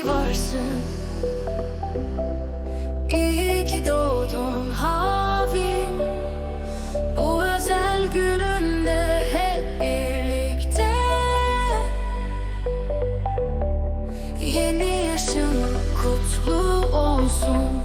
ki varsın. İyi ki doğdun Havin Bu özel gününde hep birlikte. Yeni yaşın kutlu olsun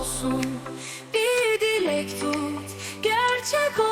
olsun. Bir dilek tut gerçek olsun